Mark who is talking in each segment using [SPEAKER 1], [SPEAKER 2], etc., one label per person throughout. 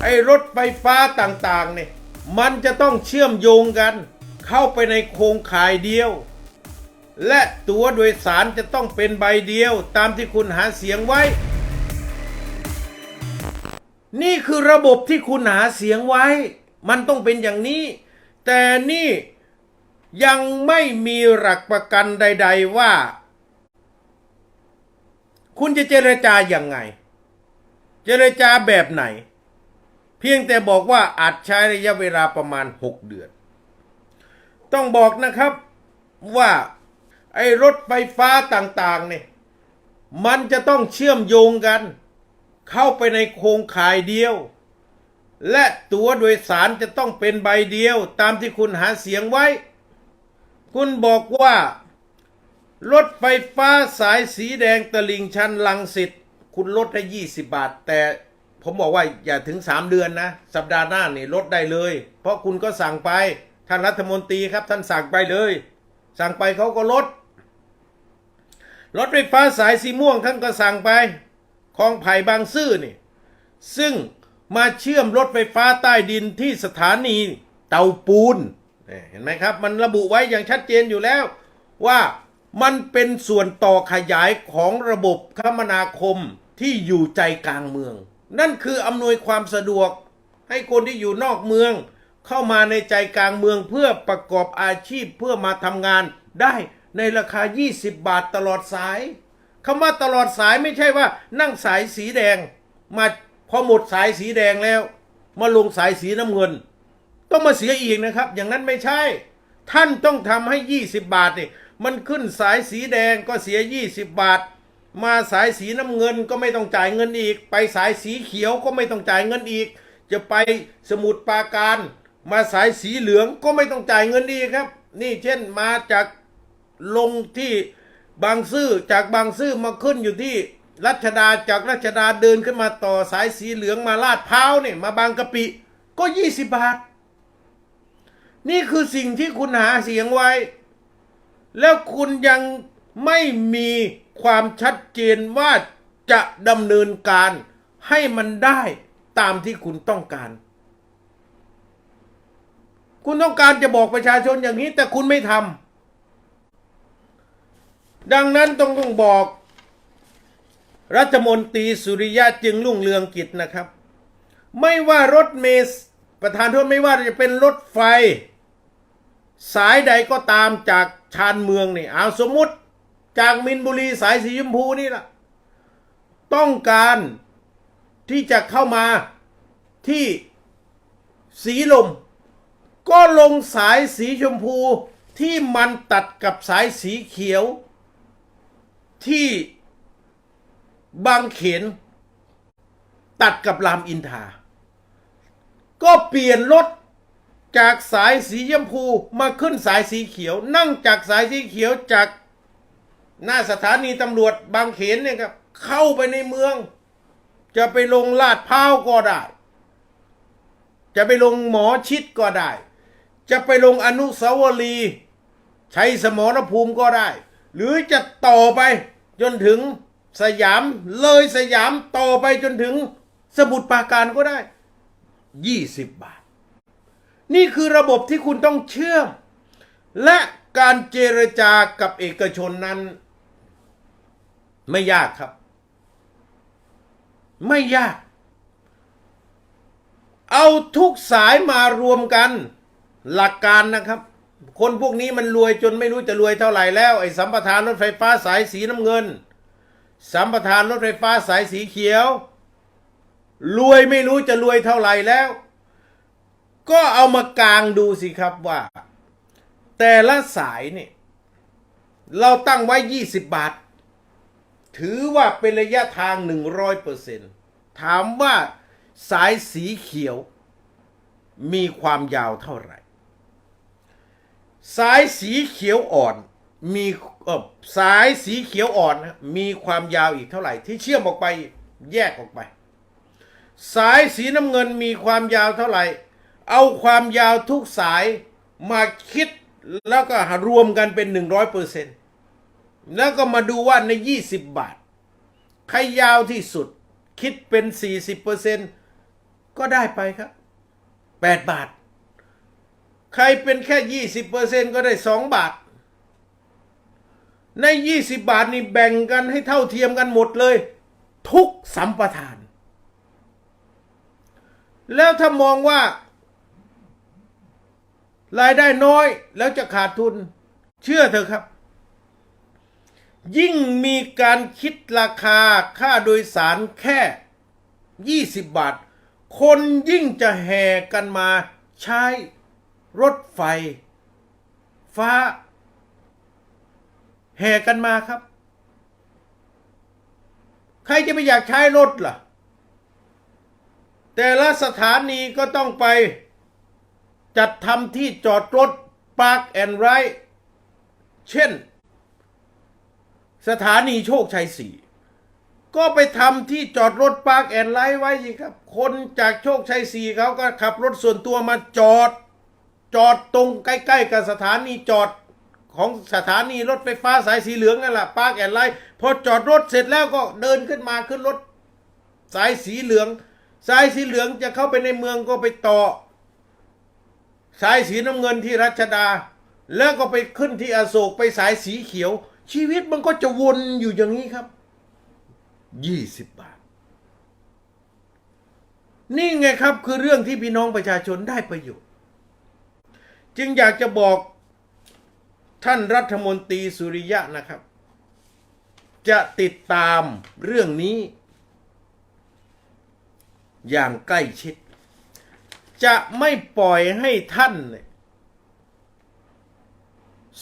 [SPEAKER 1] ไอ้รถไฟฟ้าต่างๆเนี่ยมันจะต้องเชื่อมโยงกัน เข้าไปในโครงข่ายเดียว และตั๋วโดยสารจะต้องเป็นใบเดียวตามที่คุณหาเสียงไว้ นี่คือระบบที่คุณหาเสียงไว้ มันต้องเป็นอย่างนี้ แต่นี่ยังไม่มีหลักประกันใด ๆว่า คุณจะเจรจาอย่างไง เจรจาแบบไหน พียงแต่บอกว่าอาจใช้ระยะเวลาประมาณ 6 เดือน ต้องบอกนะครับว่าไอ้รถไฟฟ้าต่างๆเนี่ยมันจะต้องเชื่อมโยงกัน เข้าไปในโครงข่ายเดียว และตั๋วโดยสารจะต้องเป็นใบเดียว ตามที่คุณหาเสียงไว้ คุณบอกว่า รถไฟฟ้าสายสีแดงตลิ่งชันลังสิตคุณลดได้20 บาทแต่ ผมบอกว่าอย่าถึง 3 เดือนนะ สัปดาห์หน้านี่ลดได้เลย เพราะคุณก็สั่งไปท่านรัฐมนตรีครับท่านสั่งไปเลย สั่งไปเขาก็ลดรถไฟฟ้าสายสีม่วงท่านก็สั่งไปคลองไผ่บางซื่อนี่ซึ่งมาเชื่อมรถไฟฟ้าใต้ดินที่สถานีเตาปูนเนี่ยเห็นไหมครับ มันระบุไว้อย่างชัดเจนอยู่แล้ว ว่ามันเป็นส่วนต่อขยายของระบบคมนาคมที่อยู่ใจกลางเมือง นั่นคืออำนวยความสะดวกให้คนที่อยู่นอกเมือง เข้ามาในใจกลางเมืองเพื่อประกอบอาชีพเพื่อมาทำงานได้ในราคา 20 บาทตลอดสายคำว่าตลอดสายไม่ใช่ว่านั่งสายสีแดง มาพอหมดสายสีแดงแล้ว มาลงสายสีน้ำเงิน ต้องมาเสียอีกนะครับ อย่างนั้นไม่ใช่ ท่านต้องทำให้ 20 บาทเนี่ยมันขึ้นสายสีแดงก็เสีย 20 บาท มาสายสีน้ำเงินก็ไม่ต้องจ่ายเงินอีก ไปสายสีเขียวก็ไม่ต้องจ่ายเงินอีก จะไปสมุทรปราการ มาสายสีเหลืองก็ไม่ต้องจ่ายเงินอีกครับ นี่เช่นมาจากลงที่บางซื่อจากบางซื่อมาขึ้นอยู่ที่รัชดาจากรัชดาเดินขึ้นมาต่อสายสีเหลืองมาลาดพร้าวเนี่ยมาบางกะปิก็20บาท นี่คือสิ่งที่คุณหาเสียงไว้ แล้วคุณยัง ไม่มีความชัดเจนว่าจะดำเนินการให้มันได้ตามที่คุณต้องการ คุณต้องการจะบอกประชาชนอย่างนี้แต่คุณไม่ทำดังนั้นต้องต้องบอก รัฐมนตรีสุริยะจึงรุ่งเรืองกิจนะครับ ไม่ว่ารถเมล์ประธานโทษไม่ว่าจะเป็นรถไฟ สายใดก็ตามจากชานเมืองนี่เอาสมมติ จากมินบุรีสายสีชมพูนี่ล่ะ ต้องการที่จะเข้ามาที่สีลม ก็ลงสายสีชมพูที่มันตัดกับสายสีเขียว ที่บางเขน ตัดกับรามอินทา ก็เปลี่ยนรถจากสายสีชมพูมาขึ้นสายสีเขียว นั่งจากสายสีเขียวจาก หน้าสถานีตำรวจบางเขนเนี่ยครับเข้าไปในเมือง จะไปลงลาดพร้าวก็ได้ จะไปลงหมอชิดก็ได้ จะไปลงอนุสาวรีย์ชัยสมรภูมิก็ได้ หรือจะต่อไปจนถึงสยามเลยสยามต่อไปจนถึงสมุทรปราการก็ได้ 20 บาท นี่คือระบบที่คุณต้องเชื่อมและการเจรจากับเอกชนนั้น ไม่ยากครับ ไม่ยาก เอาทุกสายมารวมกัน หลักการนะครับ คนพวกนี้มันรวยจนไม่รู้จะรวยเท่าไหร่แล้ว ไอ้สัมปทานรถไฟฟ้าสายสีน้ำเงิน สัมปทานรถไฟฟ้าสายสีเขียว รวยไม่รู้จะรวยเท่าไหร่แล้ว ก็เอามากางดูสิครับว่า แต่ละสายเนี่ยเราตั้งไว้ 20 บาท ถือว่าเป็นระยะทาง 100%ถามว่าสายสีเขียว มีความยาวเท่าไหร่ สายสีเขียวอ่อนมีสายสีเขียวอ่อนนะมีความยาวอีกเท่าไหร่ ที่เชื่อมออกไปแยกออกไป สายสีน้ำเงินมีความยาวเท่าไหร่ เอาความยาวทุกสายมาคิดแล้วก็รวมกันเป็น100% แล้วก็มาดูว่าใน 20 บาท ใครยาวที่สุด คิดเป็น 40%ก็ได้ไปครับแปดบาท ใครเป็นแค่ยี่สิบเอร์เซก็ได้สองบาท ในยี่สิบบาทนี่แบ่งกันให้เท่าเทียมกันหมดเลย ทุกสัมปทาน แล้วถ้ามองว่ารายได้น้อยแล้วจะขาดทุน เชื่อเถอะครับ ยิ่งมีการคิดราคาค่าโดยสารแค่ 20 บาท คนยิ่งจะแห่กันมาใช้รถไฟ ฟ้า แห่กันมาครับ ใครจะไม่อยากใช้รถล่ะ แต่ละสถานีก็ต้องไปจัดทำที่จอดรถ Park and Ride เช่น สถานีโชคชัยสี่ก็ไปทำที่จอดรถ Park and Ride ไว้สิครับ คนจากโชคชัยสี่เขาก็ขับรถส่วนตัวมาจอด จอดตรงใกล้ ๆ กับสถานีจอดของสถานีรถไฟฟ้าสายสีเหลืองนั่นแหละ Park and Ride พอจอดรถเสร็จแล้วก็เดินขึ้นมาขึ้นรถ สายสีเหลือง สายสีเหลืองจะเข้าไปในเมืองก็ไปต่อ สายสีน้ำเงินที่รัชดา แล้วก็ไปขึ้นที่อโศกไปสายสีเขียว ชีวิตมันก็จะวนอยู่อย่างนี้ครับ ยี่สิบบาท นี่ไงครับคือเรื่องที่พี่น้องประชาชนได้ประโยชน์ จึงอยากจะบอกท่านรัฐมนตรีสุริยะนะครับ จะติดตามเรื่องนี้ อย่างใกล้ชิด จะไม่ปล่อยให้ท่าน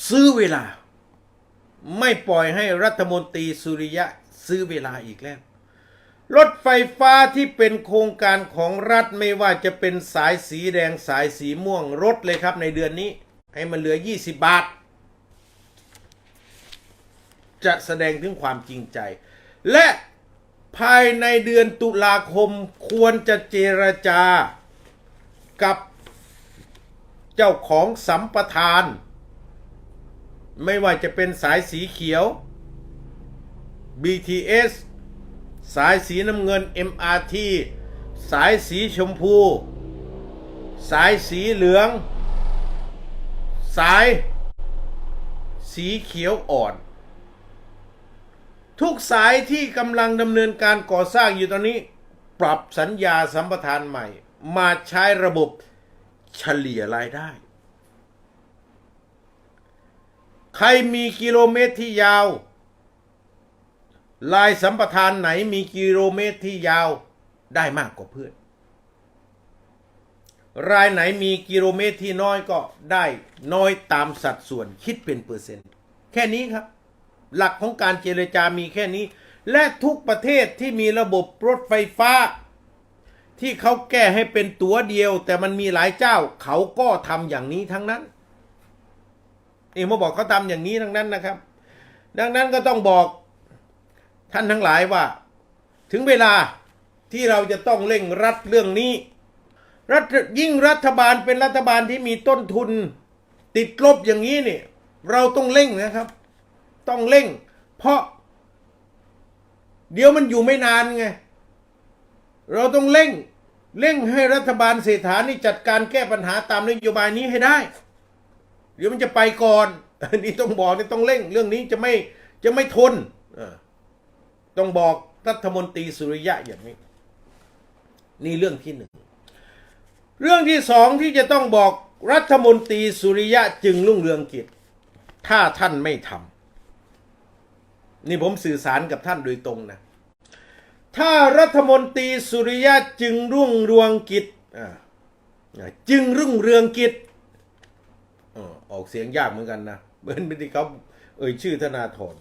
[SPEAKER 1] ซื้อเวลา ไม่ปล่อยให้รัฐมนตรีสุริยะซื้อเวลาอีกแล้ว รถไฟฟ้าที่เป็นโครงการของรัฐไม่ว่าจะเป็นสายสีแดงสายสีม่วงรถเลยครับในเดือนนี้ ให้มันเหลือ 20 บาท จะแสดงถึงความจริงใจ และภายในเดือนตุลาคมควรจะเจรจากับเจ้าของสัมปทาน ไม่ว่าจะเป็นสายสีเขียว BTS สายสีน้ำเงิน MRT สายสีชมพู สายสีเหลือง สายสีเขียวอ่อน ทุกสายที่กำลังดำเนินการก่อสร้างอยู่ตอนนี้ ปรับสัญญาสัมปทานใหม่ มาใช้ระบบเฉลี่ยรายได้ ใครมีกิโลเมตรที่ยาว ลายสัมปทานไหนมีกิโลเมตรที่ยาวได้มากกว่าเพื่อน รายไหนมีกิโลเมตรที่น้อยก็ได้น้อยตามสัดส่วนคิดเป็นเปอร์เซ็นต์ แค่นี้ครับ หลักของการเจรจามีแค่นี้ และทุกประเทศที่มีระบบรถไฟฟ้า ที่เขาแก้ให้เป็นตัวเดียว แต่มันมีหลายเจ้าเขาก็ทำอย่างนี้ทั้งนั้น เองมาบอกเขาทำอย่างนี้ทั้งนั้นนะครับ ดังนั้นก็ต้องบอกท่านทั้งหลายว่า ถึงเวลาที่เราจะต้องเร่งรัดเรื่องนี้ รัฐยิ่งรัฐบาลเป็นรัฐบาลที่มีต้นทุน ติดลบอย่างนี้เนี่ยเราต้องเร่งนะครับ ต้องเร่ง เพราะ เดี๋ยวมันอยู่ไม่นานไง เราต้องเร่ง เร่งให้รัฐบาลเศรษฐานี่จัดการแก้ปัญหาตามนโยบายนี้ให้ได้ เดี๋ยวมันจะไปก่อนอันนี้ต้องบอกนี่ต้องเร่งเรื่องนี้จะไม่จะไม่ทนต้องบอกรัฐมนตรีสุริยะอย่างนี้ นี่เรื่องที่หนึ่งเรื่องที่สองที่จะต้องบอกรัฐมนตรีสุริยะจึงรุ่งเรืองกิจ ถ้าท่านไม่ทำนี่ผมสื่อสารกับท่านโดยตรงนะ ถ้ารัฐมนตรีสุริยะจึงรุ่งเรืองกิจจึงรุ่งเรืองกิจ ออกเสียงยากเหมือนกันนะเหมือนที่เขาเอ่ยชื่อธนาธร